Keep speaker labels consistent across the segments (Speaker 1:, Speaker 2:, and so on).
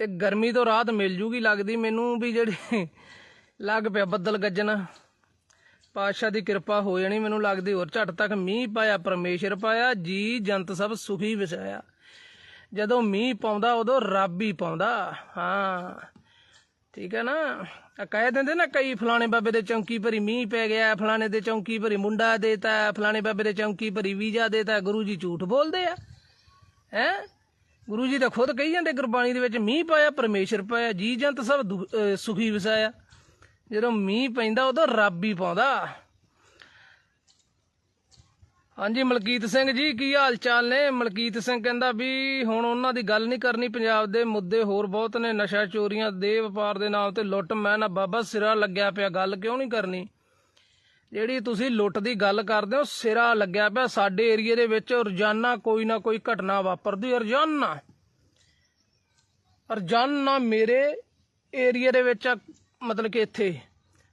Speaker 1: ਤੇ ਗਰਮੀ ਤੋਂ ਰਾਹਤ ਮਿਲ ਜੂਗੀ ਲੱਗਦੀ। ਮੈਨੂੰ ਵੀ ਜਿਹੜੇ ਲੱਗ ਪਿਆ ਬੱਦਲ ਗੱਜਣ, ਪਾਤਸ਼ਾਹ ਦੀ ਕਿਰਪਾ ਹੋ ਜਾਣੀ। ਮੈਨੂੰ ਲੱਗਦੀ ਹੋਰ ਝਟ ਤੱਕ ਮੀਂਹ ਪਾਇਆ, ਪਰਮੇਸ਼ਰ ਪਾਇਆ, ਜੀ ਜੰਤ ਸਭ ਸੁਖੀ ਵਿਸਾਇਆ ਜਦੋਂ ਮੀਂਹ ਪਾਉਂਦਾ, ਉਦੋਂ ਰੱਬ ਹੀ ਪਾਉਂਦਾ। ਹਾਂ, ਠੀਕ ਹੈ ਨਾ? ਕਹਿ ਦਿੰਦੇ ਨਾ ਕਈ, ਫਲਾਣੇ ਬਾਬੇ ਦੇ ਚੌਂਕੀ ਭਰੀ ਮੀਂਹ ਪੈ ਗਿਆ, ਫਲਾਣੇ ਦੇ ਚੌਂਕੀ ਭਰੀ ਮੁੰਡਾ ਦੇਤਾ, ਫਲਾਣੇ ਬਾਬੇ ਦੇ ਚੌਂਕੀ ਭਰੀ ਵੀਜ਼ਾ ਦੇਤਾ, ਗੁਰੂ ਜੀ ਝੂਠ ਬੋਲਦੇ ਆ। ਹੈ? ਗੁਰੂ ਜੀ ਤਾਂ ਖੁਦ ਕਹੀ ਜਾਂਦੇ ਗੁਰਬਾਣੀ ਦੇ ਵਿੱਚ, ਮੀਂਹ ਪਾਇਆ, ਪਰਮੇਸ਼ਰ ਪਾਇਆ, ਜੀ ਜੰਤ ਸਭ ਦੁ- ਸੁਖੀ ਵਸਾਇਆ। ਜਦੋਂ ਮੀਂਹ ਪੈਂਦਾ, ਉਦੋਂ ਰੱਬ ਹੀ ਪਾਉਂਦਾ। ਹਾਂਜੀ, ਮਲਕੀਤ ਸਿੰਘ ਜੀ, ਕੀ ਹਾਲ ਚਾਲ ਨੇ? ਮਲਕੀਤ ਸਿੰਘ ਕਹਿੰਦਾ ਵੀ, ਹੁਣ ਉਹਨਾਂ ਦੀ ਗੱਲ ਨਹੀਂ ਕਰਨੀ, ਪੰਜਾਬ ਦੇ ਮੁੱਦੇ ਹੋਰ ਬਹੁਤ ਨੇ। ਨਸ਼ਾ, ਚੋਰੀਆਂ, ਦੇ ਵਪਾਰ ਦੇ ਨਾਮ ਤੇ ਲੁੱਟ ਮੈਂ ਨਾ ਬਾਬਾ ਸਿਰਾ ਲੱਗਿਆ ਪਿਆ, ਗੱਲ ਕਿਉਂ ਨਹੀਂ ਕਰਨੀ? ਜਿਹੜੀ ਤੁਸੀਂ ਲੁੱਟ ਦੀ ਗੱਲ ਕਰਦੇ ਹੋ, ਸਿਰਾ ਲੱਗਿਆ ਪਿਆ ਸਾਡੇ ਏਰੀਏ ਦੇ ਵਿੱਚ, ਰੋਜ਼ਾਨਾ ਕੋਈ ਨਾ ਕੋਈ ਘਟਨਾ ਵਾਪਰਦੀ, ਰੋਜ਼ਾਨਾ। ਰੋਜ਼ਾਨਾ ਮੇਰੇ ਏਰੀਏ ਦੇ ਵਿੱਚ ਮਤਲਬ ਕਿ ਇੱਥੇ।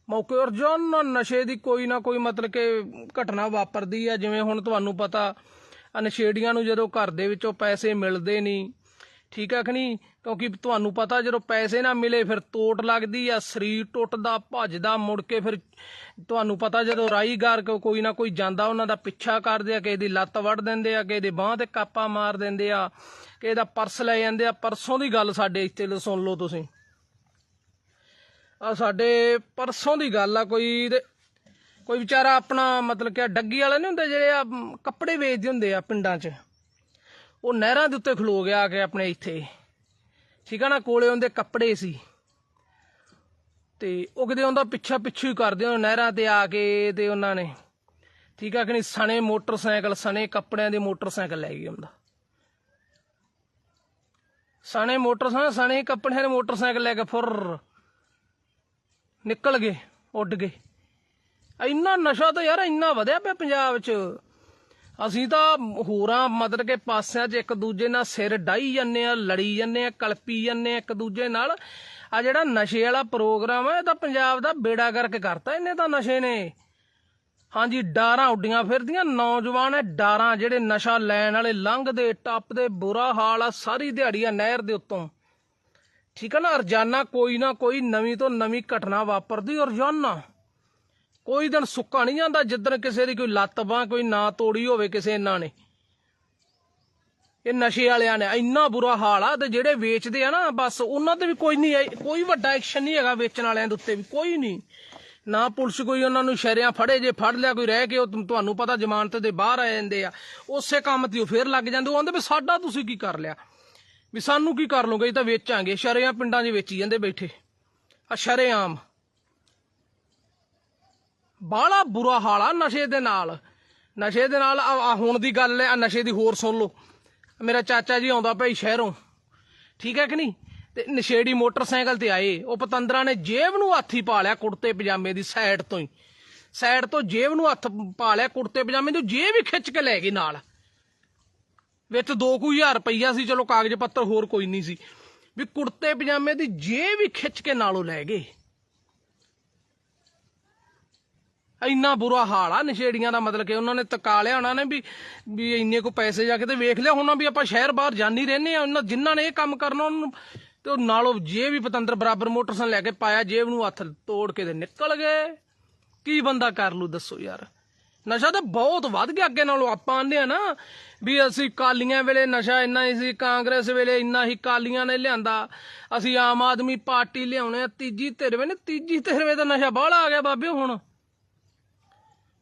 Speaker 1: ਮੌਕੇ ਰੋਜ਼ਾਨਾ ਨਸ਼ੇ ਦੀ ਕੋਈ ਨਾ ਕੋਈ ਮਤਲਬ ਕਿ ਘਟਨਾ ਵਾਪਰਦੀ ਆ, ਜਿਵੇਂ ਹੁਣ ਤੁਹਾਨੂੰ ਪਤਾ ਨਸ਼ੇੜੀਆਂ ਨੂੰ ਜਦੋਂ ਘਰ ਦੇ ਵਿੱਚੋਂ ਪੈਸੇ ਮਿਲਦੇ ਨਹੀਂ ਠੀਕ ਆ ਕਿ ਨਹੀਂ? ਕਿਉਂਕਿ ਤੁਹਾਨੂੰ ਪਤਾ ਜਦੋਂ ਪੈਸੇ ਨਾ ਮਿਲੇ ਫਿਰ ਤੋਟ ਲੱਗਦੀ ਆ, ਸਰੀਰ ਟੁੱਟਦਾ, ਭੱਜਦਾ, ਮੁੜ ਕੇ ਫਿਰ ਤੁਹਾਨੂੰ ਪਤਾ ਜਦੋਂ ਰਾਈਗਾਰ ਕੋ ਕੋਈ ਨਾ ਕੋਈ ਜਾਂਦਾ, ਉਹਨਾਂ ਦਾ ਪਿੱਛਾ ਕਰਦੇ ਆ, ਕਿਸੇ ਦੀ ਲੱਤ ਵੱਢ ਦਿੰਦੇ ਆ, ਕਿਸੇ ਦੀ ਬਾਹ ਤੇ ਕਾਪਾ ਮਾਰ ਦਿੰਦੇ ਆ, ਕਿਸੇ ਦਾ ਪਰਸ ਲੈ ਜਾਂਦੇ ਆ। ਪਰਸੋਂ ਦੀ ਗੱਲ ਸਾਡੇ ਇੱਥੇ ਸੁਣ ਲਓ ਤੁਸੀਂ। ਆ ਸਾਡੇ ਪਰਸੋਂ ਦੀ ਗੱਲ ਆ ਕੋਈ ਤੇ ਕੋਈ ਵਿਚਾਰਾ ਆਪਣਾ ਮਤਲਬ ਕਿ ਡੱਗੀ ਵਾਲੇ ਨਹੀਂ ਹੁੰਦੇ ਜਿਹੜੇ ਆ ਕੱਪੜੇ ਵੇਚਦੇ ਹੁੰਦੇ ਆ ਪਿੰਡਾਂ 'ਚ? ਉਹ ਨਹਿਰਾਂ ਦੇ ਉੱਤੇ ਖਲੋ ਗਿਆ ਆ ਕੇ ਆਪਣੇ ਇੱਥੇ। ਠੀਕ ਆ ਨਾ, ਕੋਲੇ ਉਹਦੇ ਕੱਪੜੇ ਸੀ। ਤੇ ਉਹ ਕਿਤੇ ਉਹਦਾ ਪਿੱਛਾ ਪਿੱਛੂ ਹੀ ਕਰਦੇ, ਉਹ ਨਹਿਰਾਂ ਤੇ ਆ ਕੇ ਤੇ ਉਹਨਾਂ ਨੇ। ਠੀਕ ਆ ਕਿ ਨਹੀਂ, ਸਣੇ ਮੋਟਰਸਾਈਕਲ, ਸਣੇ ਕੱਪੜਿਆਂ ਦੇ ਮੋਟਰਸਾਈਕਲ ਲੈ ਗਏ ਹੁੰਦਾ ਸਣੇ ਮੋਟਰਸਾਈਕਲ, ਸਣੇ ਕੱਪੜਿਆਂ ਦੇ ਮੋਟਰਸਾਈਕਲ ਲੈ ਕੇ ਫੁਰ ਨਿਕਲ ਗਏ, ਉੱਡ ਗਏ। ਇੰਨਾ ਨਸ਼ਾ ਤਾਂ ਯਾਰ ਇੰਨਾ ਵਧਿਆ ਪਿਆ ਪੰਜਾਬ 'ਚ। ਅਸੀਂ ਤਾਂ ਹੋਰਾਂ ਮਤਲਬ ਕਿ ਪਾਸਿਆਂ 'ਚ ਇੱਕ ਦੂਜੇ ਨਾਲ ਸਿਰ ਡਾਈ ਜਾਂਦੇ ਆ, ਲੜੀ ਜਾਂਦੇ ਆ, ਕਲਪੀ ਜਾਂਦੇ ਆ ਇੱਕ ਦੂਜੇ ਨਾਲ। ਆ ਜਿਹੜਾ ਨਸ਼ੇ ਵਾਲਾ ਪ੍ਰੋਗਰਾਮ ਹੈ ਇਹ ਤਾਂ ਪੰਜਾਬ ਦਾ ਬੇੜਾ ਕਰਕੇ ਕਰਤਾ ਇਹਨੇ ਤਾਂ ਨਸ਼ੇ ਨੇ। ਹਾਂਜੀ, ਡਾਰਾਂ ਉੱਡੀਆਂ ਫਿਰਦੀਆਂ, ਨੌਜਵਾਨ ਇਹ ਡਾਰਾਂ ਜਿਹੜੇ ਨਸ਼ਾ ਲੈਣ ਵਾਲੇ ਲੰਘਦੇ, ਟੱਪਦੇ, ਬੁਰਾ ਹਾਲ ਆ ਸਾਰੀ ਦਿਹਾੜੀ ਆ ਨਹਿਰ ਦੇ ਉੱਤੋਂ। ਠੀਕ ਹੈ ਨਾ, ਰੋਜ਼ਾਨਾ ਕੋਈ ਨਾ ਕੋਈ ਨਵੀਂ ਤੋਂ ਨਵੀਂ ਘਟਨਾ ਵਾਪਰਦੀ, ਰੋਜ਼ਾਨਾ। ਕੋਈ ਦਿਨ ਸੁੱਕਾ ਨਹੀਂ ਜਾਂਦਾ ਜਿੱਦਣ ਕਿਸੇ ਦੀ ਕੋਈ ਲੱਤ ਬਾਂਹ ਕੋਈ ਨਾ ਤੋੜੀ ਹੋਵੇ ਕਿਸੇ ਇਹਨਾਂ ਨੇ। ਇਹ ਨਸ਼ੇ ਵਾਲਿਆਂ ਨੇ ਇੰਨਾ ਬੁਰਾ ਹਾਲ ਆ ਤੇ ਜਿਹੜੇ ਵੇਚਦੇ ਆ ਨਾ ਬਸ ਉਹਨਾਂ ਤੇ ਵੀ ਕੋਈ ਨਹੀਂ ਕੋਈ ਵੱਡਾ ਐਕਸ਼ਨ ਨਹੀਂ ਹੈਗਾ ਵੇਚਣ ਵਾਲਿਆਂ ਦੇ ਉੱਤੇ ਵੀ, ਕੋਈ ਨਹੀਂ। ਨਾ ਪੁਲਿਸ ਕੋਈ ਉਹਨਾਂ ਨੂੰ ਸ਼ਰਿਆਂ ਫੜੇ, ਜੇ ਫੜ ਲਿਆ ਕੋਈ ਰਹਿ ਕੇ ਉਹ ਤੁਹਾਨੂੰ ਪਤਾ ਜ਼ਮਾਨਤ ਦੇ ਬਾਹਰ ਆ ਜਾਂਦੇ ਆ। ਉਸੇ ਕੰਮ ਤੇ ਉਹ ਫੇਰ ਲੱਗ ਜਾਂਦੇ, ਉਹ ਆਂਦੇ ਵੀ ਸਾਡਾ ਤੁਸੀਂ ਕੀ ਕਰ ਲਿਆ? ਵੀ ਸਾਨੂੰ ਕੀ ਕਰ ਲਓਗੇ ਇਹ ਤਾਂ ਵੇਚਾਂਗੇ, ਸ਼ਰਿਆਂ ਪਿੰਡਾਂ 'ਚ ਵੇਚੀ ਜਾਂਦੇ ਬੈਠੇ। ਆ ਸ਼ਰੇਆਮ। ਬਾਹਲਾ ਬੁਰਾ ਹਾਲ ਆ ਨਸ਼ੇ ਦੇ ਨਾਲ। ਨਸ਼ੇ ਦੇ ਨਾਲ ਹੁਣ ਦੀ ਗੱਲ ਹੈ ਨਸ਼ੇ ਦੀ ਹੋਰ ਸੁਣ ਲਓ। ਮੇਰਾ ਚਾਚਾ ਜੀ ਆਉਂਦਾ ਭਾਈ ਸ਼ਹਿਰੋਂ। ਠੀਕ ਹੈ ਕਿ ਨਹੀਂ? ਤੇ ਨਸ਼ੇੜੀ ਮੋਟਰਸਾਈਕਲ ਤੇ ਆਏ। ਉਹ ਪਤੰਦਰਾਂ ਨੇ ਜੇਬ ਨੂੰ ਹੱਥੀ ਪਾ ਲਿਆ ਕੁੜਤੇ ਪਜਾਮੇ ਦੀ ਸਾਈਡ ਤੋਂ ਹੀ। ਸਾਈਡ ਤੋਂ ਜੇਬ ਨੂੰ ਹੱਥ ਪਾ ਲਿਆ ਕੁੜਤੇ ਪਜਾਮੇ ਨੂੰ ਜੇਬ ਹੀ ਖਿੱਚ ਕੇ ਲੈ ਗਈ ਨਾਲ। ਵਿੱਚ 2000 ਰੁਪਈਆ ਸੀ, ਚਲੋ ਕਾਗਜ਼ ਪੱਤਰ ਹੋਰ ਕੋਈ ਨਹੀਂ ਸੀ। ਵੀ ਕੁੜਤੇ ਪਜਾਮੇ ਦੀ ਜੇਬ ਹੀ ਖਿੱਚ ਕੇ ਨਾਲੋਂ ਲੈ ਗਏ। ਇੰਨਾ ਬੁਰਾ ਹਾਲ ਆ ਨਸ਼ੇੜੀਆਂ ਦਾ ਮਤਲਬ ਕਿ ਉਹਨਾਂ ਨੇ ਤਕਾ ਲਿਆ, ਉਹਨਾਂ ਨੇ ਵੀ ਵੀ ਇੰਨੇ ਕੋ ਪੈਸੇ ਜਾ ਕੇ ਤੇ ਵੇਖ ਲਿਆ, ਹੁਣ ਵੀ ਆਪਾਂ ਸ਼ਹਿਰ ਬਾਹਰ ਜਾਣੀ ਰਹਿੰਦੇ ਆ, ਉਹਨਾਂ ਜਿਨ੍ਹਾਂ ਨੇ ਇਹ ਕੰਮ ਕਰਨਾ ਉਹਨਾਂ ਨੂੰ, ਤੇ ਉਹ ਨਾਲੋਂ ਜੇ ਵੀ ਪਤੰਦਰ ਬਰਾਬਰ ਮੋਟਰਸਾਈਕਲ ਲੈ ਕੇ ਪਾਇਆ, ਜੇਬ ਨੂੰ ਹੱਥ ਤੋੜ ਕੇ ਤੇ ਨਿਕਲ ਗਏ। ਕੀ ਬੰਦਾ ਕਰ ਲੂ, ਦੱਸੋ ਯਾਰ। ਨਸ਼ਾ ਤਾਂ ਬਹੁਤ ਵੱਧ ਗਿਆ ਅੱਗੇ ਨਾਲੋਂ, ਆਪਾਂ ਆਂਦੇ ਆ ਨਾ, ਵੀ ਅਸੀਂ ਕਾਲੀਆਂ ਵੇਲੇ ਨਸ਼ਾ ਇੰਨਾ ਹੀ ਸੀ, ਕਾਂਗਰਸ ਵੇਲੇ ਇੰਨਾ ਹੀ ਕਾਲੀਆਂ ਨੇ ਲਿਆਂਦਾ। ਅਸੀਂ ਆਮ ਆਦਮੀ ਪਾਰਟੀ ਲਿਆਉਣੇ ਆ, ਤੀਜੀ ਧਿਰਵੇ ਨੇ, ਤੀਜੀ ਧਿਰਵੇ ਦਾ ਨਸ਼ਾ ਬਾਹਲਾ ਆ ਗਿਆ ਬਾਬੇ ਹੁਣ।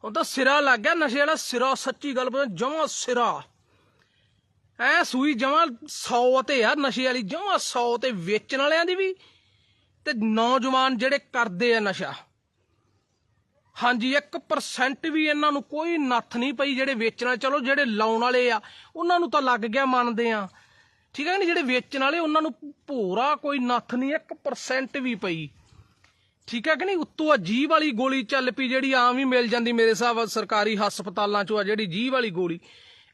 Speaker 1: ਹੁਣ ਤਾਂ ਸਿਰਾ ਲੱਗ ਗਿਆ, ਨਸ਼ੇ ਵਾਲਾ ਸਿਰਾ, ਸੱਚੀ ਗੱਲ ਬੋਲ ਜਮਾ ਸਿਰਾ। ਐ ਸੂਈ ਜਮਾ 100 ਤੇ ਆ, ਨਸ਼ੇ ਵਾਲੀ ਜਮਾ 100 ਤੇ ਵੇਚਣ ਵਾਲਿਆਂ ਦੀ ਵੀ। ਤੇ ਨੌਜਵਾਨ ਜਿਹੜੇ ਕਰਦੇ ਆ ਨਸ਼ਾ, ਹਾਂਜੀ 1% ਵੀ ਇਹਨਾਂ ਨੂੰ ਕੋਈ ਨੱਥ ਨਹੀਂ ਪਈ ਜਿਹੜੇ ਵੇਚਣ ਵਾਲੇ। ਚਲੋ, ਜਿਹੜੇ ਲਾਉਣ ਵਾਲੇ ਆ, ਉਹਨਾਂ ਨੂੰ ਤਾਂ ਲੱਗ ਗਿਆ ਮੰਨਦੇ ਆ। ਠੀਕ ਹੈ ਨਹੀਂ? ਜਿਹੜੇ ਵੇਚਣ ਵਾਲੇ, ਉਹਨਾਂ ਨੂੰ ਭੋਰਾ ਕੋਈ ਨੱਥ ਨਹੀਂ 1% ਵੀ ਪਈ। ਠੀਕ ਹੈ ਕਿ ਨਹੀਂ? ਉੱਤੋਂ ਆ ਜੀਭ ਵਾਲੀ ਗੋਲੀ ਚੱਲ ਪਈ ਜਿਹੜੀ ਆਮ ਹੀ ਮਿਲ ਜਾਂਦੀ ਮੇਰੇ ਹਿਸਾਬ ਸਰਕਾਰੀ ਹਸਪਤਾਲਾਂ 'ਚੋਂ ਆ ਜਿਹੜੀ ਜੀਵ ਵਾਲੀ ਗੋਲੀ।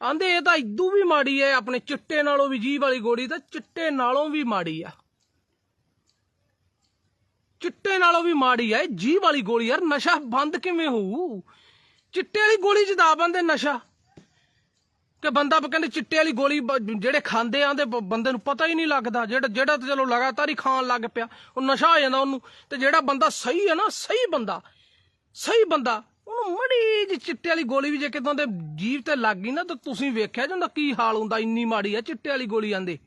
Speaker 1: ਆਂਦੇ ਇਹ ਤਾਂ ਇਦੋਂ ਵੀ ਮਾੜੀ ਹੈ, ਆਪਣੇ ਚਿੱਟੇ ਨਾਲੋਂ ਵੀ ਜੀਭ ਵਾਲੀ ਗੋਲੀ ਤਾਂ ਚਿੱਟੇ ਨਾਲੋਂ ਵੀ ਮਾੜੀ ਆ। ਚਿੱਟੇ ਨਾਲੋਂ ਵੀ ਮਾੜੀ ਆ, ਇਹ ਜੀਭ ਵਾਲੀ ਗੋਲੀ ਯਾਰ, ਨਸ਼ਾ ਬੰਦ ਕਿਵੇਂ ਹੋਊ? ਚਿੱਟੇ ਵਾਲੀ ਗੋਲੀ ਚ ਦਾ ਬੰਦੇ ਨਸ਼ਾ। ਕਿ ਬੰਦਾ ਕਹਿੰਦੇ ਚਿੱਟੇ ਵਾਲੀ ਗੋਲੀ ਬ- ਜਿਹੜੇ ਖਾਂਦੇ ਆ ਉਹਦੇ ਬੰਦੇ ਨੂੰ ਪਤਾ ਹੀ ਨਹੀਂ ਲੱਗਦਾ। ਜਿਹੜਾ ਜਿਹੜਾ ਤਾਂ ਚਲੋ ਲਗਾਤਾਰ ਹੀ ਖਾਣ ਲੱਗ ਪਿਆ, ਉਹ ਨਸ਼ਾ ਹੋ ਜਾਂਦਾ ਉਹਨੂੰ। ਤੇ ਜਿਹੜਾ ਬੰਦਾ ਸਹੀ ਹੈ ਨਾ, ਸਹੀ ਬੰਦਾ ਸਹੀ ਬੰਦਾ, ਉਹਨੂੰ ਮੜੀ ਜਿਹੀ ਚਿੱਟੇ ਵਾਲੀ ਗੋਲੀ ਵੀ ਜੇ ਕਿਤੋਂ ਦੇ ਜੀਵ ਤੇ ਲੱਗ ਗਈ ਨਾ, ਤਾਂ ਤੁਸੀਂ ਵੇਖਿਆ ਜਾਂਦਾ ਕੀ ਹਾਲ ਹੁੰਦਾ, ਇੰਨੀ ਮਾੜੀ ਆ ਚਿੱਟੇ ਵਾਲੀ ਗੋਲੀ ਆਂਦੇ।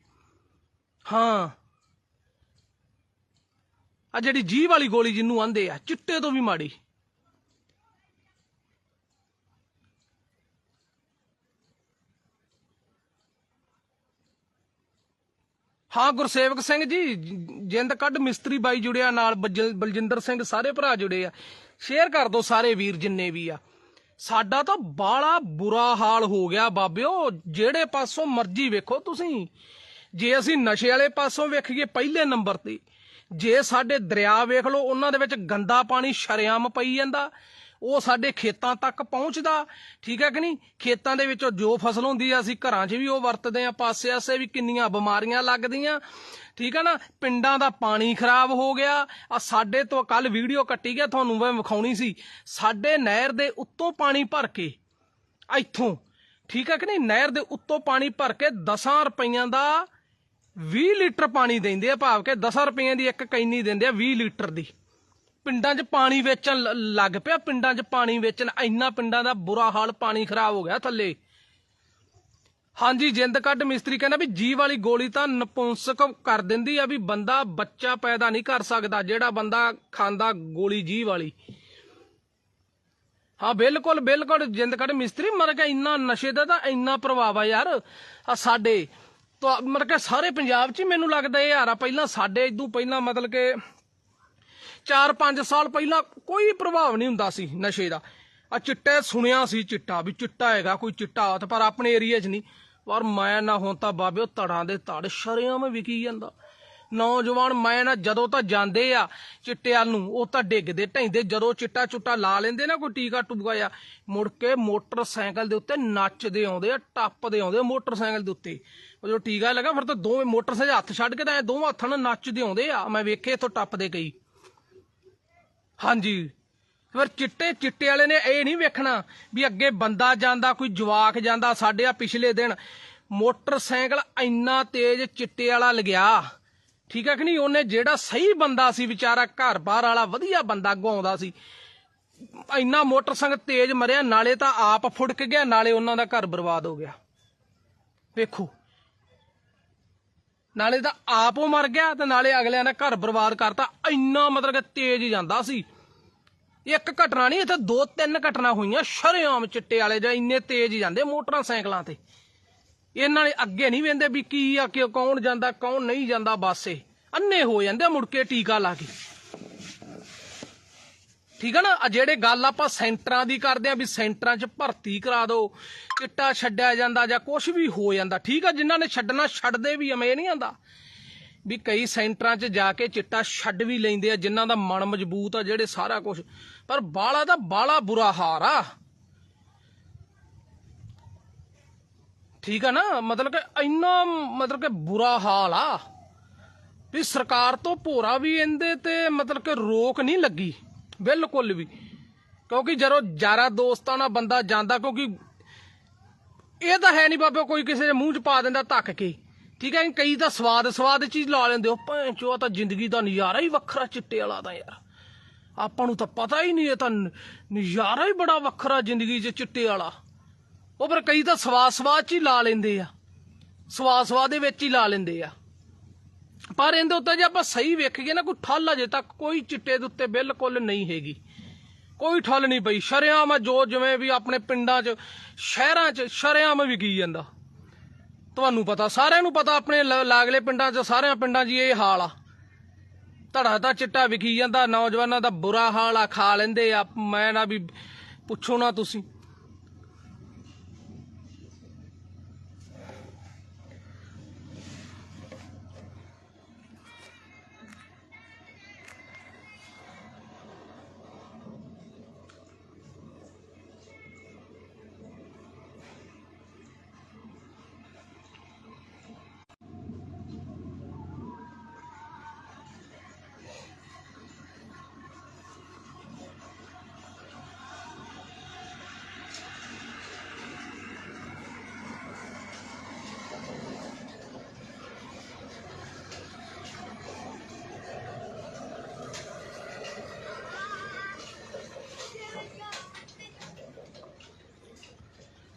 Speaker 1: ਹਾਂ। ਆ ਜਿਹੜੀ ਜੀਵ ਵਾਲੀ ਗੋਲੀ ਜਿਹਨੂੰ ਆਂਦੇ ਆ, ਚਿੱਟੇ ਤੋਂ ਵੀ ਮਾੜੀ। ਹਾਂ, ਗੁਰਸੇਵਕ ਸਿੰਘ ਜੀ, ਜਿੰਦ ਕੱਢ ਮਿਸਤਰੀ ਬਾਈ ਜੁੜਿਆ ਨਾਲ ਬਲਜਿੰਦਰ ਸਿੰਘ ਸਾਰੇ ਭਰਾ ਜੁੜੇ ਆ। ਸ਼ੇਅਰ ਕਰ ਦਿਓ ਸਾਰੇ ਵੀਰ ਜਿੰਨੇ ਵੀ ਆ। ਸਾਡਾ ਤਾਂ ਬਾਲਾ ਬੁਰਾ ਹਾਲ ਹੋ ਗਿਆ ਬਾਬਿਓ। ਜਿਹੜੇ ਪਾਸੋਂ ਮਰਜ਼ੀ ਵੇਖੋ ਤੁਸੀਂ। ਜੇ ਅਸੀਂ ਨਸ਼ੇ ਵਾਲੇ ਪਾਸੋਂ ਵੇਖੀਏ ਪਹਿਲੇ ਨੰਬਰ ਤੇ, ਜੇ ਸਾਡੇ ਦਰਿਆ ਵੇਖ ਲਓ, ਉਹਨਾਂ ਦੇ ਵਿੱਚ ਗੰਦਾ ਪਾਣੀ ਸ਼ਰਿਆਮ ਪਈ ਜਾਂਦਾ। ਉਹ ਸਾਡੇ ਖੇਤਾਂ ਤੱਕ ਪਹੁੰਚਦਾ, ਠੀਕ ਹੈ ਕਿ ਨਹੀਂ? ਖੇਤਾਂ ਦੇ ਵਿੱਚੋਂ ਜੋ ਫਸਲ ਹੁੰਦੀ ਆ, ਅਸੀਂ ਘਰਾਂ 'ਚ ਵੀ ਉਹ ਵਰਤਦੇ ਆ ਪਾਸੇ ਆਸੇ ਵੀ ਕਿੰਨੀਆਂ ਬਿਮਾਰੀਆਂ ਲੱਗਦੀਆਂ। ਠੀਕ ਹੈ ਨਾ? ਪਿੰਡਾਂ ਦਾ ਪਾਣੀ ਖਰਾਬ ਹੋ ਗਿਆ। ਆ ਸਾਡੇ ਤੋਂ ਕੱਲ ਵੀਡੀਓ ਕੱਟੀ ਗਿਆ, ਤੁਹਾਨੂੰ ਮੈਂ ਵਿਖਾਉਣੀ ਸੀ। ਸਾਡੇ ਨਹਿਰ ਦੇ ਉੱਤੋਂ ਪਾਣੀ ਭਰ ਕੇ, ਇੱਥੋਂ, ਠੀਕ ਹੈ ਕਿ ਨਹੀਂ? ਨਹਿਰ ਦੇ ਉੱਤੋਂ ਪਾਣੀ ਭਰ ਕੇ 10 ਰੁਪਈਆਂ ਦਾ 20 ਲੀਟਰ ਪਾਣੀ ਦਿੰਦੇ ਆ, ਭਾਵ ਕਿ 10 ਰੁਪਈਆਂ ਦੀ ਇੱਕ ਕੈਨੀ ਦਿੰਦੇ ਆ 20 ਲੀਟਰ ਦੀ। ਪਿੰਡਾਂ 'ਚ ਪਾਣੀ ਵੇਚਣ ਲੱਗ ਪਿਆ, ਪਿੰਡਾਂ 'ਚ ਪਾਣੀ ਵੇਚਣ। ਇੰਨਾ ਪਿੰਡਾਂ ਦਾ ਬੁਰਾ ਹਾਲ ਪਾਣੀ ਖਰਾਬ ਹੋ ਗਿਆ ਥੱਲੇ। ਹਾਂਜੀ, ਜਿੰਦ ਕੱਢ ਮਿਸਤਰੀ ਕਹਿੰਦਾ ਵੀ ਜੀ ਵਾਲੀ ਗੋਲੀ ਤਾਂ ਨਪੁੰਸਕ ਕਰ ਦਿੰਦੀ ਆ ਵੀ ਬੰਦਾ ਬੱਚਾ ਪੈਦਾ ਨਹੀਂ ਕਰ ਸਕਦਾ, ਜਿਹੜਾ ਬੰਦਾ ਖਾਂਦਾ ਗੋਲੀ ਜੀ ਵਾਲੀ। ਹਾਂ, ਬਿਲਕੁਲ ਬਿਲਕੁਲ, ਜਿੰਦ ਕੱਢ ਮਿਸਤਰੀ। ਮਰ ਕੇ ਇੰਨਾ ਨਸ਼ੇ ਦਾ ਤਾਂ ਇੰਨਾ ਪ੍ਰਭਾਵ ਆ ਯਾਰ। ਆ ਸਾਡੇ ਤਾਂ ਮਰ ਕੇ ਸਾਰੇ ਪੰਜਾਬ 'ਚ ਮੈਨੂੰ ਲੱਗਦਾ ਇਹ ਆ। ਪਹਿਲਾਂ ਸਾਡੇ ਇਦੋਂ ਪਹਿਲਾਂ ਮਤਲਬ ਕਿ 4-5 ਸਾਲ ਪਹਿਲਾਂ ਕੋਈ ਪ੍ਰਭਾਵ ਨਹੀਂ ਹੁੰਦਾ ਸੀ ਨਸ਼ੇ ਦਾ। ਆ ਚਿੱਟੇ ਸੁਣਿਆ ਸੀ ਚਿੱਟਾ ਵੀ ਚਿੱਟਾ ਹੈਗਾ, ਕੋਈ ਚਿੱਟਾ ਤੇ ਪਰ ਆਪਣੇ ਏਰੀਆ 'ਚ ਨਹੀਂ। ਪਰ ਮੈਂ ਨਾ ਹੁਣ ਤਾਂ ਬਾਬੇ, ਉਹ ਤੜਾਂ ਦੇ ਤੜ ਸ਼ਰਿਆਮ ਵਿਕੀ ਜਾਂਦਾ। ਨੌਜਵਾਨ ਮੈਂ ਨਾ ਜਦੋਂ ਤਾਂ ਜਾਂਦੇ ਆ ਚਿੱਟਿਆਂ ਨੂੰ, ਉਹ ਤਾਂ ਡਿੱਗਦੇ ਢੈਂਦੇ ਜਦੋਂ ਚਿੱਟਾ ਚੁੱਟਾ ਲਾ ਲੈਂਦੇ ਨਾ, ਕੋਈ ਟੀਕਾ ਟੂਕਾ ਆ ਮੁੜ ਕੇ ਮੋਟਰਸਾਈਕਲ ਦੇ ਉੱਤੇ ਨੱਚਦੇ ਆਉਂਦੇ ਆ, ਟੱਪਦੇ ਆਉਂਦੇ ਮੋਟਰਸਾਈਕਲ ਦੇ ਉੱਤੇ। ਉਹ ਜੋ ਟੀਕਾ ਲੱਗਾ, ਫਿਰ ਤਾਂ ਦੋਵੇਂ ਮੋਟਰਸਾਈਕਲ ਹੱਥ ਛੱਡ ਕੇ ਤਾਂ ਐਂ ਦੋਵਾਂ ਹੱਥਾਂ ਨਾਲ ਨੱਚਦੇ ਆਉਂਦੇ ਆ। ਮੈਂ ਵੇਖੇ ਇੱਥੋਂ ਟੱਪਦੇ ਕਈ। ਹਾਂਜੀ। ਫਿਰ ਚਿੱਟੇ ਚਿੱਟੇ ਵਾਲੇ ਨੇ ਇਹ ਨਹੀਂ ਵੇਖਣਾ ਵੀ ਅੱਗੇ ਬੰਦਾ ਜਾਂਦਾ, ਕੋਈ ਜਵਾਕ ਜਾਂਦਾ, ਸਾਡੇ ਆ ਪਿਛਲੇ ਦਿਨ ਮੋਟਰਸਾਈਕਲ ਇੰਨਾ ਤੇਜ਼ ਚਿੱਟੇ ਵਾਲਾ ਲਗਿਆ। ਠੀਕ ਹੈ ਕਿ ਨਹੀਂ? ਉਹਨੇ ਜਿਹੜਾ ਸਹੀ ਬੰਦਾ ਸੀ ਵਿਚਾਰਾ, ਘਰ ਬਾਹਰ ਵਾਲਾ, ਵਧੀਆ ਬੰਦਾ ਗਵਾਉਂਦਾ ਸੀ। ਇੰਨਾ ਮੋਟਰਸਾਈਕਲ ਤੇਜ਼ ਮਰਿਆ, ਨਾਲੇ ਤਾਂ ਆਪ ਫੁੜਕ ਗਿਆ, ਨਾਲੇ ਉਹਨਾਂ ਦਾ ਘਰ ਬਰਬਾਦ ਹੋ ਗਿਆ। ਵੇਖੋ। ਨਾਲੇ ਤਾਂ ਆਪ ਉਹ ਮਰ ਗਿਆ ਤੇ ਨਾਲੇ ਅਗਲਿਆਂ ਦਾ ਘਰ ਬਰਬਾਦ ਕਰਤਾ। ਇੰਨਾ ਮਤਲਬ ਕਿ ਤੇਜ਼ ਜਾਂਦਾ ਸੀ। ਇੱਕ ਘਟਨਾ ਨਹੀਂ, ਇੱਥੇ ਦੋ ਤਿੰਨ ਘਟਨਾ ਹੋਈਆਂ, ਸ਼ਰੇਆਮ ਚਿੱਟੇ ਵਾਲੇ ਜਾਂ ਇੰਨੇ ਤੇਜ਼ ਜਾਂਦੇ ਮੋਟਰਸਾਈਕਲਾਂ ਤੇ। ਇਹਨਾਂ ਨੇ ਅੱਗੇ ਨਹੀਂ ਵੇਂਦੇ ਵੀ ਕੀ ਆ, ਕਿ ਕੌਣ ਜਾਂਦਾ, ਕੌਣ ਨਹੀਂ ਜਾਂਦਾ ਬਾਸੇ। ਅੰਨੇ ਹੋ ਜਾਂਦੇ ਮੁੜ ਕੇ ਟੀਕਾ ਲਾ ਕੇ। ਠੀਕ ਆ ਨਾ? ਆ ਜਿਹੜੇ ਗੱਲ ਆਪਾਂ ਸੈਂਟਰਾਂ ਦੀ ਕਰਦੇ ਆ ਵੀ ਸੈਂਟਰਾਂ 'ਚ ਭਰਤੀ ਕਰਾ ਦਿਓ ਚਿੱਟਾ ਛੱਡਿਆ ਜਾਂਦਾ ਜਾਂ ਕੁਝ ਵੀ ਹੋ ਜਾਂਦਾ। ਠੀਕ ਆ, ਜਿਨ੍ਹਾਂ ਨੇ ਛੱਡਣਾ ਛੱਡਦੇ ਵੀ ਐਵੇਂ ਨਹੀਂ ਆਂਦਾ ਵੀ ਕਈ ਸੈਂਟਰਾਂ 'ਚ ਜਾ ਕੇ ਚਿੱਟਾ ਛੱਡ ਵੀ ਲੈਂਦੇ ਆ, ਜਿਨ੍ਹਾਂ ਦਾ ਮਨ ਮਜ਼ਬੂਤ ਆ, ਜਿਹੜੇ ਸਾਰਾ ਕੁਝ ਪਰ ਬਾਲਾ ਦਾ ਬਾਲਾ ਬੁਰਾ ਹਾਰ ਆ। ਠੀਕ ਆ ਨਾ? ਮਤਲਬ ਕਿ ਇੰਨਾ, ਮਤਲਬ ਕਿ ਬੁਰਾ ਹਾਲ ਆ ਵੀ ਸਰਕਾਰ ਤੋਂ ਭੋਰਾ ਵੀ ਇਹਦੇ ਤੇ ਮਤਲਬ ਕਿ ਰੋਕ ਨਹੀਂ ਲੱਗੀ। ਬਿਲਕੁਲ ਵੀ। ਕਿਉਂਕਿ ਜਦੋਂ ਯਾਰਾ ਦੋਸਤਾਂ ਨਾਲ ਬੰਦਾ ਜਾਂਦਾ, ਕਿਉਂਕਿ ਇਹ ਤਾਂ ਹੈ ਨਹੀਂ ਬਾਬੇ, ਕੋਈ ਕਿਸੇ ਦੇ ਮੂੰਹ 'ਚ ਪਾ ਦਿੰਦਾ ਧੱਕ ਕੇ। ਠੀਕ ਹੈ ਕਈ ਤਾਂ ਸਵਾਦ ਸਵਾਦ ਚੀਜ਼ ਲਾ ਲੈਂਦੇ ਹੋ। ਭੈਣ ਚੋ ਤਾਂ ਜ਼ਿੰਦਗੀ ਦਾ ਨਜ਼ਾਰਾ ਹੀ ਵੱਖਰਾ, ਚਿੱਟੇ ਵਾਲਾ ਦਾ ਯਾਰ। ਆਪਾਂ ਨੂੰ ਤਾਂ ਪਤਾ ਹੀ ਨਹੀਂ ਇਹ ਤਾਂ ਨਜ਼ਾਰਾ ਹੀ ਬੜਾ ਵੱਖਰਾ ਜ਼ਿੰਦਗੀ 'ਚ ਚਿੱਟੇ ਵਾਲਾ। ਉਹ ਪਰ ਕਈ ਤਾਂ ਸਵਾਦ ਸਵਾਦ 'ਚ ਹੀ ਲਾ ਲੈਂਦੇ ਆ। ਸਵਾਦ ਸਵਾਦ ਦੇ ਵਿੱਚ ਹੀ ਲਾ ਲੈਂਦੇ ਆ। ਪਰ ਇਹਦੇ ਉੱਤੇ ਜੇ ਆਪਾਂ ਸਹੀ ਵੇਖੀਏ ਨਾ, ਕੋਈ ਠੱਲ ਅਜੇ ਤੱਕ ਕੋਈ ਚਿੱਟੇ ਦੇ ਉੱਤੇ ਬਿਲਕੁਲ ਨਹੀਂ ਹੈਗੀ। ਕੋਈ ਠੱਲ ਨਹੀਂ ਪਈ। ਸ਼ਰਿਆਮ ਜੋ ਜਿਵੇਂ ਵੀ ਆਪਣੇ ਪਿੰਡਾਂ 'ਚ, ਸ਼ਹਿਰਾਂ 'ਚ ਸ਼ਰਿਆਮ ਵਿਕੀ ਜਾਂਦਾ। ਤੁਹਾਨੂੰ ਪਤਾ, ਸਾਰਿਆਂ ਨੂੰ ਪਤਾ ਆਪਣੇ ਲ- ਲਾਗਲੇ ਪਿੰਡਾਂ 'ਚ, ਸਾਰਿਆਂ ਪਿੰਡਾਂ 'ਚ ਇਹ ਹਾਲ ਆ। ਧੜਾ ਤਾਂ ਚਿੱਟਾ ਵਿਕੀ ਜਾਂਦਾ, ਨੌਜਵਾਨਾਂ ਦਾ ਬੁਰਾ ਹਾਲ ਆ, ਖਾ ਲੈਂਦੇ ਆ। ਮੈਂ ਨਾ ਵੀ ਪੁੱਛੋ ਨਾ ਤੁਸੀਂ।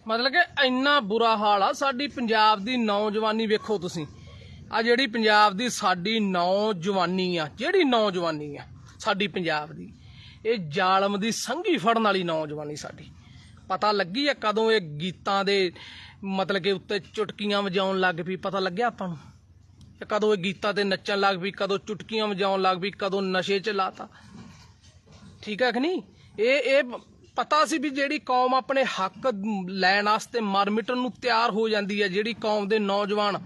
Speaker 1: ਮਤਲਬ ਕਿ ਇੰਨਾ ਬੁਰਾ ਹਾਲ ਆ, ਸਾਡੀ ਪੰਜਾਬ ਦੀ ਨੌਜਵਾਨੀ ਵੇਖੋ ਤੁਸੀਂ। ਆ ਜਿਹੜੀ ਪੰਜਾਬ ਦੀ ਸਾਡੀ ਨੌਜਵਾਨੀ ਆ, ਜਿਹੜੀ ਨੌਜਵਾਨੀ ਆ ਸਾਡੀ ਪੰਜਾਬ ਦੀ, ਇਹ ਜ਼ਾਲਮ ਦੀ ਸੰਗੀ ਫੜਨ ਵਾਲੀ ਨੌਜਵਾਨੀ ਸਾਡੀ। ਪਤਾ ਲੱਗੀ ਆ ਕਦੋਂ ਇਹ ਗੀਤਾਂ ਦੇ ਮਤਲਬ ਕਿ ਉੱਤੇ ਚੁਟਕੀਆਂ ਵਜਾਉਣ ਲੱਗ ਪਈ, ਪਤਾ ਲੱਗਿਆ ਆਪਾਂ ਨੂੰ? ਕਦੋਂ ਇਹ ਗੀਤਾਂ ਤੇ ਨੱਚਣ ਲੱਗ ਪਈ, ਕਦੋਂ ਚੁਟਕੀਆਂ ਵਜਾਉਣ ਲੱਗ ਪਈ, ਕਦੋਂ ਨਸ਼ੇ 'ਚ ਲਾਤਾ। ਠੀਕ ਹੈ ਕਿ ਨਹੀਂ? ਇਹ ਇਹ ਪਤਾ ਸੀ ਵੀ ਜਿਹੜੀ ਕੌਮ ਆਪਣੇ ਹੱਕ ਲੈਣ ਵਾਸਤੇ ਮਰ ਮਿਟਣ ਨੂੰ ਤਿਆਰ ਹੋ ਜਾਂਦੀ ਹੈ, ਜਿਹੜੀ ਕੌਮ ਦੇ ਨੌਜਵਾਨ।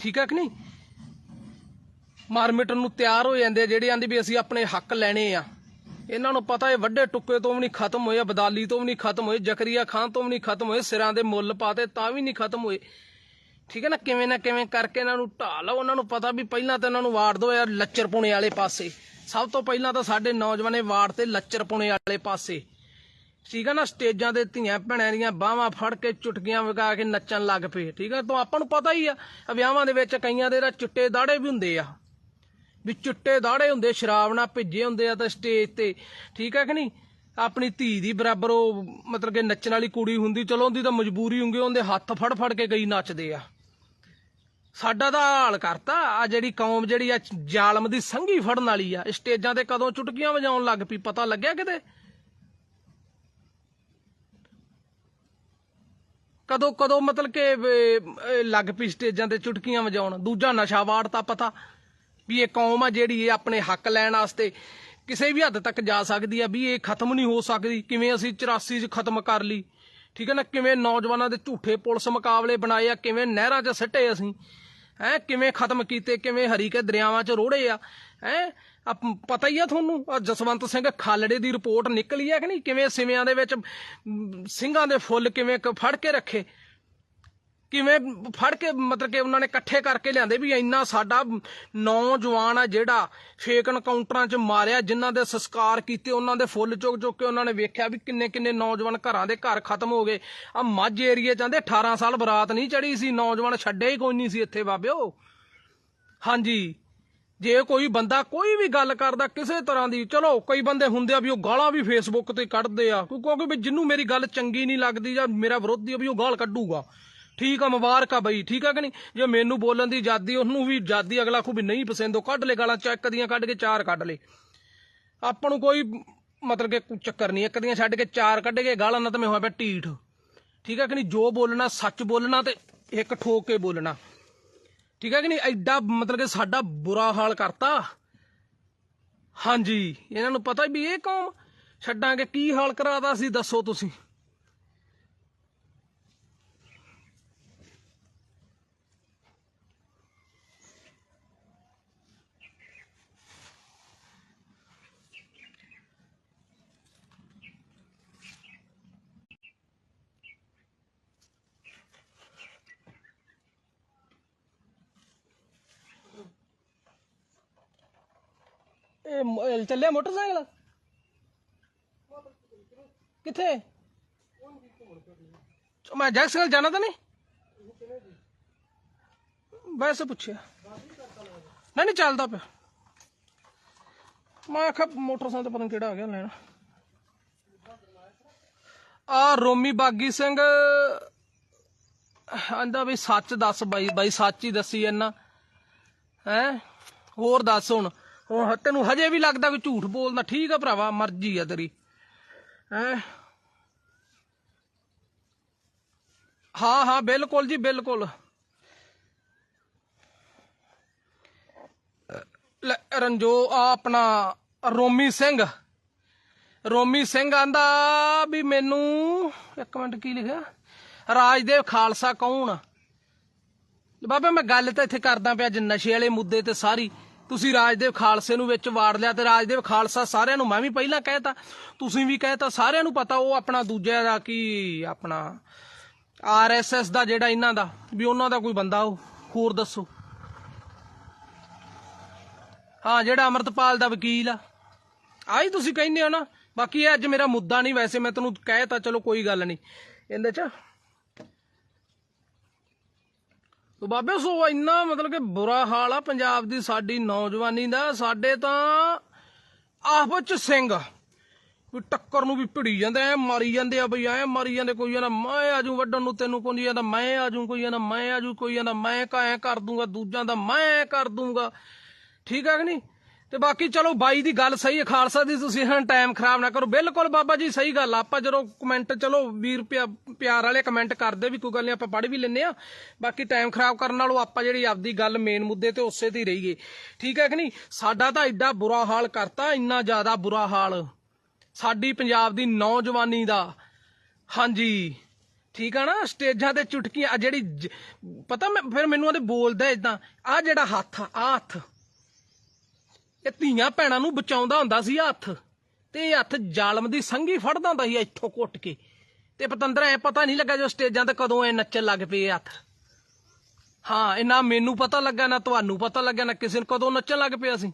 Speaker 1: ਠੀਕ ਹੈ ਕਿ ਨਹੀਂ? ਮਰ ਮਿਟਣ ਨੂੰ ਤਿਆਰ ਹੋ ਜਾਂਦੇ ਆ, ਜਿਹੜੇ ਆਂਦੇ ਵੀ ਅਸੀਂ ਆਪਣੇ ਹੱਕ ਲੈਣੇ ਆ। ਇਹਨਾਂ ਨੂੰ ਪਤਾ ਇਹ ਵੱਡੇ ਟੁੱਕੇ ਤੋਂ ਵੀ ਨਹੀਂ ਖਤਮ ਹੋਏ ਬਦਾਲੀ ਤੋਂ ਵੀ ਨਹੀਂ ਖਤਮ ਹੋਏ, ਜ਼ਕਰੀਆ ਖਾਨ ਤੋਂ ਵੀ ਨਹੀਂ ਖਤਮ ਹੋਏ, ਸਿਰਾਂ ਦੇ ਮੁੱਲ ਪਾਤੇ ਤਾਂ ਵੀ ਨਹੀਂ ਖਤਮ ਹੋਏ। ਠੀਕ ਹੈ ਨਾ, ਕਿਵੇਂ ਨਾ ਕਿਵੇਂ ਕਰਕੇ ਇਹਨਾਂ ਨੂੰ ਢਾਹ ਲਓ, ਉਹਨਾਂ ਨੂੰ ਪਤਾ ਵੀ ਪਹਿਲਾਂ ਤਾਂ ਇਹਨਾਂ ਨੂੰ ਵਾੜ ਦਿਓ ਯਾਰ ਲੱਚਰ ਪੁਣੇ ਵਾਲੇ ਪਾਸੇ। ਸਭ ਤੋਂ ਪਹਿਲਾਂ ਤਾਂ ਸਾਡੇ ਨੌਜਵਾਨੇ ਵਾੜ ਤੇ ਲੱਚਰ ਪੁਣੇ ਵਾਲੇ ਪਾਸੇ। ਠੀਕ ਆ ਨਾ, ਸਟੇਜਾਂ ਦੇ ਧੀਆਂ ਭੈਣਾਂ ਦੀਆਂ ਬਾਹਾਂ ਫੜ ਕੇ ਚੁਟਕੀਆਂ ਵਗਾ ਕੇ ਨੱਚਣ ਲੱਗ ਪਏ, ਠੀਕ ਆ? ਤਾਂ ਆਪਾਂ ਨੂੰ ਪਤਾ ਹੀ ਆ ਵਿਆਹਾਂ ਦੇ ਵਿੱਚ ਕਈਆਂ ਦੇ ਤਾਂ ਚਿੱਟੇ ਦਾੜੇ ਵੀ ਹੁੰਦੇ ਆ। ਵੀ ਚਿੱਟੇ ਦਾੜੇ ਹੁੰਦੇ, ਸ਼ਰਾਬ ਨਾਲ ਭਿੱਜੇ ਹੁੰਦੇ ਆ ਤਾਂ ਸਟੇਜ ਤੇ, ਠੀਕ ਹੈ ਕਿ ਨਹੀਂ? ਆਪਣੀ ਧੀ ਦੀ ਬਰਾਬਰ ਉਹ ਮਤਲਬ ਕਿ ਨੱਚਣ ਵਾਲੀ ਕੁੜੀ ਹੁੰਦੀ, ਚਲੋ ਉਹਦੀ ਤਾਂ ਮਜਬੂਰੀ ਹੁੰਦੀ, ਉਹਦੇ ਹੱਥ ਫੜ ਫੜ ਕੇ ਕਈ ਨੱਚਦੇ ਆ। ਸਾਡਾ ਤਾਂ ਹਾਲ ਕਰਤਾ, ਆ ਜਿਹੜੀ ਕੌਮ ਜਿਹੜੀ ਆ ਜ਼ਾਲਮ ਦੀ ਸੰਗੀ ਫੜਨ ਵਾਲੀ ਆ, ਸਟੇਜਾਂ ਤੇ ਕਦੋਂ ਚੁਟਕੀਆਂ ਵਜਾਉਣ ਲੱਗ ਪਈ, ਪਤਾ ਲੱਗਿਆ ਕਿਤੇ? ਕਦੋਂ ਕਦੋਂ ਮਤਲਬ ਕਿ ਲੱਗ ਪਈ ਸਟੇਜਾਂ ਤੇ ਚੁਟਕੀਆਂ ਵਜਾਉਣ। ਦੂਜਾ ਨਸ਼ਾ ਵਾੜਤਾ ਪਤਾ ਵੀ ਇਹ ਕੌਮ ਆ ਜਿਹੜੀ ਇਹ ਆਪਣੇ ਹੱਕ ਲੈਣ ਵਾਸਤੇ ਕਿਸੇ ਵੀ ਹੱਦ ਤੱਕ ਜਾ ਸਕਦੀ ਆ, ਵੀ ਇਹ ਖਤਮ ਨਹੀਂ ਹੋ ਸਕਦੀ। ਕਿਵੇਂ ਅਸੀਂ 84 ਚ ਖਤਮ ਕਰ ਲਈ? ਠੀਕ ਹੈ ਨਾ? ਕਿਵੇਂ ਨੌਜਵਾਨਾਂ ਦੇ ਝੂਠੇ ਪੁਲਿਸ ਮੁਕਾਬਲੇ ਬਣਾਏ ਆ? ਕਿਵੇਂ ਨਹਿਰਾਂ 'ਚ ਸਿੱਟੇ ਅਸੀਂ? ਹੈ? ਕਿਵੇਂ ਖਤਮ ਕੀਤੇ? ਕਿਵੇਂ ਹਰੀਕੇ ਦਰਿਆਵਾਂ 'ਚ ਰੋੜੇ ਆ? ਹੈ? ਪਤਾ ਹੀ ਆ ਤੁਹਾਨੂੰ, ਆਹ ਜਸਵੰਤ ਸਿੰਘ ਖਾਲੜੇ ਦੀ ਰਿਪੋਰਟ ਨਿਕਲੀ ਹੈ ਕਿ ਨਹੀਂ? ਕਿਵੇਂ ਸਿਵਿਆਂ ਦੇ ਵਿੱਚ ਸਿੰਘਾਂ ਦੇ ਫੁੱਲ ਕਿਵੇਂ ਕ- ਫੜ ਕੇ ਰੱਖੇ? ਕਿਵੇਂ ਫੜ ਕੇ, ਮਤਲਬ ਕਿ ਉਹਨਾਂ ਨੇ ਇਕੱਠੇ ਕਰਕੇ ਲਿਆਂਦੇ ਵੀ ਇੰਨਾ ਸਾਡਾ ਨੌਜਵਾਨ ਆ ਜਿਹੜਾ ਫੇਕ ਐਨਕਾਊਂਟਰਾਂ 'ਚ ਮਾਰਿਆ, ਜਿਨ੍ਹਾਂ ਦੇ ਸੰਸਕਾਰ ਕੀਤੇ, ਉਹਨਾਂ ਦੇ ਫੁੱਲ ਚੁੱਕ ਚੁੱਕ ਕੇ ਉਹਨਾਂ ਨੇ ਵੇਖਿਆ ਵੀ ਕਿੰਨੇ ਕਿੰਨੇ ਨੌਜਵਾਨ ਘਰਾਂ ਦੇ ਘਰ ਖਤਮ ਹੋ ਗਏ। ਆ ਮੱਝ ਏਰੀਏ ਜਾਂਦੇ 18 ਸਾਲ ਬਰਾਤ ਨਹੀਂ ਚੜੀ ਸੀ, ਨੌਜਵਾਨ ਛੱਡੇ ਹੀ ਕੋਈ ਨਹੀਂ ਸੀ ਇੱਥੇ ਬਾਬਿਓ। ਹਾਂਜੀ। ਜੇ ਕੋਈ ਬੰਦਾ ਕੋਈ ਵੀ ਗੱਲ ਕਰਦਾ ਕਿਸੇ ਤਰ੍ਹਾਂ ਦੀ, ਚਲੋ ਕਈ ਬੰਦੇ ਹੁੰਦੇ ਆ ਵੀ ਉਹ ਗਾਲਾਂ ਵੀ ਫੇਸਬੁੱਕ ਤੇ ਕੱਢਦੇ ਆ ਕਿਉਂ- ਕਿਉਂਕਿ ਵੀ ਜਿੰਨੂੰ ਮੇਰੀ ਗੱਲ ਚੰਗੀ ਨਹੀਂ ਲੱਗਦੀ ਜਾਂ ਮੇਰਾ ਵਿਰੋਧੀ ਆ ਵੀ ਉਹ ਗਾਲ ਕੱਢੂਗਾ। ਠੀਕ ਆ, ਮੁਬਾਰਕ ਆ ਬਈ, ਠੀਕ ਆ ਕਿ ਨਹੀਂ? ਜੇ ਮੈਨੂੰ ਬੋਲਣ ਦੀ ਆਜ਼ਾਦੀ, ਉਹਨੂੰ ਵੀ ਆਜ਼ਾਦੀ ਅਗਲਾ ਖੂ ਵੀ ਨਹੀਂ ਪਸੰਦ, ਉਹ ਕੱਢ ਲੈ ਗਾਲਾਂ, ਚੱਕ ਦੀਆਂ ਕੱਢ ਕੇ ਚਾਰ ਕੱਢ ਲੈ। ਆਪਾਂ ਨੂੰ ਕੋਈ ਮਤਲਬ ਕਿ ਚੱਕਰ ਨਹੀਂ, ਇੱਕ ਦੀਆਂ ਛੱਡ ਕੇ ਚਾਰ ਕੱਢ ਕੇ ਗਾਲਾਂ ਨਾ ਤਾਂ ਮੈਂ ਹੋਇਆ ਪਿਆ ਢੀਠ। ਠੀਕ ਆ ਕਿ ਨਹੀਂ? ਜੋ ਬੋਲਣਾ, ਸੱਚ ਬੋਲਣਾ ਤੇ ਇੱਕ ਠੋਕ ਕੇ ਬੋਲਣਾ। ਠੀਕ ਹੈ ਕਿ ਨਹੀਂ? ਐਡਾ ਮਤਲਬ ਕਿ ਸਾਡਾ ਬੁਰਾ ਹਾਲ ਕਰਤਾ। ਹਾਂਜੀ, ਇਹਨਾਂ ਨੂੰ ਪਤਾ ਵੀ ਇਹ ਕੌਮ ਛੱਡਾਂਗੇ, ਕੀ ਹਾਲ ਕਰਾਦਾ ਸੀ ਦੱਸੋ ਤੁਸੀਂ। ਇਹ ਮ- ਚੱਲਿਆ ਮੋਟਰਸਾਈਕਲ? ਕਿੱਥੇ? ਚ- ਮੈਂ ਜੈਕਸਨ ਜਾਣਾ ਤਾਂ ਨਹੀਂ? ਵੈਸੇ ਪੁੱਛਿਆ। ਨਹੀਂ ਨਹੀਂ, ਚੱਲਦਾ ਪਿਆ। ਮੈਂ ਆਖਿਆ ਮੋਟਰਸਾਈਕਲ ਤੇ ਪਤਾ ਨੀ ਕਿਹੜਾ ਆ ਗਿਆ ਲੈਣਾ। ਆ ਰੋਮੀ ਬਾਗੀ ਸਿੰਘ। ਆਂਦਾ ਵੀ ਸੱਚ ਦੱਸ ਬਾਈ ਬਾਈ ਸੱਚ ਹੀ ਦੱਸੀ ਇਹਨਾਂ ਹੈ? ਹੋਰ ਦੱਸ ਹੁਣ। ਉਹ ਤੈਨੂੰ ਹਜੇ ਵੀ ਲੱਗਦਾ ਕਿ ਝੂਠ ਬੋਲਦਾ, ਠੀਕ ਆ ਭਰਾਵਾ, ਮਰਜ਼ੀ ਆ ਤੇਰੀ। ਹੈ ਹਾਂ ਹਾਂ, ਬਿਲਕੁਲ ਜੀ, ਬਿਲਕੁਲ। ਰੰਜੋ, ਆ ਆਪਣਾ ਰੋਮੀ ਸਿੰਘ। ਰੋਮੀ ਸਿੰਘ ਆਂਦਾ ਵੀ ਮੈਨੂੰ, ਇੱਕ ਮਿੰਟ ਕੀ ਲਿਖਿਆ? ਰਾਜਦੇਵ ਖਾਲਸਾ ਕੌਣ? ਆ ਬਾਬਾ, ਮੈਂ ਗੱਲ ਤਾਂ ਇੱਥੇ ਕਰਦਾ ਪਿਆ, ਅੱਜ ਨਸ਼ੇ ਵਾਲੇ ਮੁੱਦੇ ਤੇ ਸਾਰੀ। ਤੁਸੀਂ ਰਾਜਦੇਵ ਖਾਲਸੇ ਨੂੰ ਵਿੱਚ ਵਾੜ ਲਿਆ ਤੇ ਰਾਜਦੇਵ ਖਾਲਸਾ ਸਾਰਿਆਂ ਨੂੰ ਮੈਂ ਵੀ ਪਹਿਲਾਂ ਕਹਿਤਾ। ਤੁਸੀਂ ਵੀ ਕਹਿਤਾ, ਸਾਰਿਆਂ ਨੂੰ ਪਤਾ ਉਹ ਆਪਣਾ ਦੂਜਾ ਦਾ ਕੀ ਆਪਣਾ ਆਰਐਸਐਸ ਦਾ ਜਿਹੜਾ ਇਹਨਾਂ ਦਾ, ਵੀ ਉਹਨਾਂ ਦਾ ਕੋਈ ਬੰਦਾ ਉਹ। ਹੋਰ ਦੱਸੋ। ਹਾਂ, ਜਿਹੜਾ ਅਮਰਤਪਾਲ ਦਾ ਵਕੀਲ ਆ। ਆਹੀ ਤੁਸੀਂ ਕਹਿੰਦੇ ਹੋ ਨਾ। ਬਾਕੀ ਇਹ ਅੱਜ ਮੇਰਾ ਮੁੱਦਾ ਨਹੀਂ ਵੈਸੇ, ਮੈਂ ਤੁਹਾਨੂੰ ਕਹਿਤਾ, ਚਲੋ ਕੋਈ ਗੱਲ ਨਹੀਂ। ਇਹਦੇ ਚ ਤੋ ਬਾਬੇ, ਸੋ ਇੰਨਾ ਮਤਲਬ ਕਿ ਬੁਰਾ ਹਾਲ ਆ ਪੰਜਾਬ ਦੀ ਸਾਡੀ ਨੌਜਵਾਨੀ ਦਾ। ਸਾਡੇ ਤਾਂ ਆਪਸ ਚ ਸਿੰਘ ਵੀ ਟੱਕਰ ਨੂੰ ਵੀ ਭਿੜੀ ਜਾਂਦੇ ਐ ਮਾਰੀ ਜਾਂਦੇ ਆ ਬਈ, ਐ ਮਾਰੀ ਜਾਂਦੇ, ਕੋਈ ਨਾ ਮੈਂ ਆਜੂ ਵੱਡਣ ਨੂੰ, ਤੈਨੂੰ ਕੋਈ ਜਾਂਦਾ ਮੈਂ ਆਜੂ ਕੋਈ ਕਹਿੰਦਾ, ਮੈਂ ਆਜੂ ਕੋਈ ਕਹਿੰਦਾ, ਮੈਂ ਕਾਇ ਕਰ ਦੂੰਗਾ, ਦੂਜਿਆਂ ਦਾ ਮੈਂ ਕਰ ਦੂੰਗਾ। ਠੀਕ ਹੈ ਕਿ ਨਹੀਂ? ਤੇ ਬਾਕੀ ਚਲੋ ਬਾਈ ਦੀ ਗੱਲ ਸਹੀ ਹੈ, ਖਾਲਸਾ ਦੀ ਤੁਸੀਂ ਹਾਂ ਟਾਈਮ ਖਰਾਬ ਨਾ ਕਰੋ। ਬਿਲਕੁਲ ਬਾਬਾ ਜੀ, ਸਹੀ ਗੱਲ ਆਪਾਂ ਜਦੋਂ ਕਮੈਂਟ ਚਲੋ ਵੀਰ ਰੁਪਿਆ ਪਿਆਰ ਵਾਲੇ ਕਮੈਂਟ ਕਰਦੇ ਵੀ ਕੋਈ ਗੱਲ ਨਹੀਂ, ਆਪਾਂ ਪੜ੍ਹ ਵੀ ਲੈਨੇ ਆ। ਬਾਕੀ ਟਾਈਮ ਖਰਾਬ ਕਰਨ ਨਾਲੋਂ ਆਪਾਂ ਜਿਹੜੀ ਆਪਦੀ ਗੱਲ ਮੇਨ ਮੁੱਦੇ ਤੇ ਉਸੇ ਤੇ ਹੀ ਰਹੀਏ। ਠੀਕ ਹੈ ਕਿ ਨਹੀਂ? ਸਾਡਾ ਤਾਂ ਐਡਾ ਬੁਰਾ ਹਾਲ ਕਰਤਾ, ਇੰਨਾ ਜ਼ਿਆਦਾ ਬੁਰਾ ਹਾਲ। ਸਾਡੀ ਪੰਜਾਬ ਦੀ ਨੌਜਵਾਨੀ ਦਾ। ਹਾਂਜੀ। ਠੀਕ ਆ ਨਾ? ਸਟੇਜਾਂ ਤੇ ਚੁਟਕੀਆਂ ਆਹ ਜਿਹੜੀ ਪਤਾ ਮੈਂ, ਫਿਰ ਮੈਨੂੰ ਉਹਦੇ ਬੋਲਦਾ ਇਦਾਂ ਆ ਜਿਹੜਾ ਹੱਥ ਆ, ਆਹ ਹੱਥ। ਇਹ ਧੀਆਂ ਭੈਣਾਂ ਨੂੰ ਬਚਾਉਂਦਾ ਹੁੰਦਾ ਸੀ ਹੱਥ। ਤੇ ਇਹ ਹੱਥ ਜ਼ਾਲਮ ਦੀ ਸੰਗੀ ਫੜਦਾ ਹੁੰਦਾ ਸੀ ਇੱਥੋਂ ਕੁੱਟ ਕੇ। ਤੇ ਪਤੰਦਰਾ ਐ ਪਤਾ ਨਹੀਂ ਲੱਗਾ ਜੋ ਸਟੇਜਾਂ ਤੇ ਕਦੋਂ ਐ ਨੱਚਣ ਲੱਗ ਪਏ ਹੱਥ। ਹਾਂ, ਇਹ ਨਾ ਮੈਨੂੰ ਪਤਾ ਲੱਗਾ, ਨਾ ਤੁਹਾਨੂੰ ਪਤਾ ਲੱਗਾ, ਨਾ ਕਿਸੇ ਨੂੰ ਕਦੋਂ ਨੱਚਣ ਲੱਗ ਪਿਆ ਸੀ।